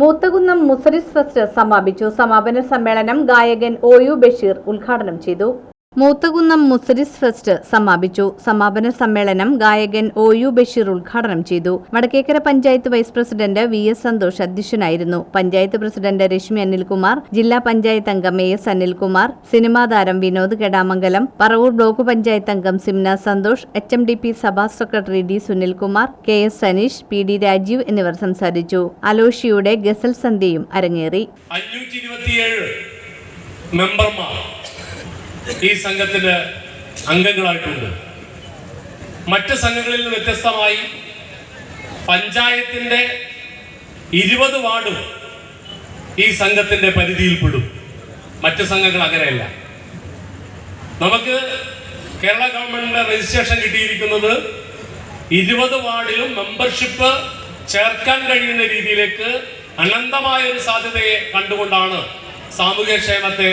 Moothakunnam Muziris fest സമാപിച്ചു. സമാപന സമ്മേളനം ഗായകൻ ഒ യു ബഷീർ ഉദ്ഘാടനം ചെയ്തു. മൂത്തകുന്നം മുസരിസ് ഫെസ്റ്റ് സമാപിച്ചു. സമാപന സമ്മേളനം ഗായകൻ ഒ യു ബഷീർ ഉദ്ഘാടനം ചെയ്തു. Vadakkekara panchayat vice president V S Santhosh അധ്യക്ഷനായിരുന്നു. പഞ്ചായത്ത് പ്രസിഡന്റ് രശ്മി അനിൽകുമാർ ജില്ലാ പഞ്ചായത്ത് അംഗം എ എസ് അനിൽകുമാർ സിനിമാ താരം വിനോദ് കെടാമംഗലം പറവൂർ ബ്ലോക്ക് പഞ്ചായത്ത് അംഗം Simna Santhosh H M D P സഭാ secretary D Sunilkumar K S Saneesh P D Rajeev എന്നിവർ സംസാരിച്ചു. അലോഷിയുടെ ഗസൽ സന്ധ്യയും അരങ്ങേറി. മെമ്പർമാർ ഈ സംഘത്തിന്റെ അംഗങ്ങളായിട്ടുണ്ട്. മറ്റ് സംഘങ്ങളിൽ നിന്ന് വ്യത്യസ്തമായി പഞ്ചായത്തിന്റെ ഇരുപത് വാർഡും ഈ സംഘത്തിന്റെ പരിധിയിൽപ്പെടും. മറ്റ് സംഘങ്ങൾ അങ്ങനെയല്ല. നമുക്ക് കേരള ഗവൺമെന്റിന്റെ രജിസ്ട്രേഷൻ കിട്ടിയിരിക്കുന്നത് ഇരുപത് വാർഡിലും മെമ്പർഷിപ്പ് ചേർക്കാൻ കഴിയുന്ന രീതിയിലേക്ക് അനന്തമായ ഒരു സാധ്യതയെ കണ്ടുകൊണ്ടാണ് സാമൂഹ്യക്ഷേമത്തെ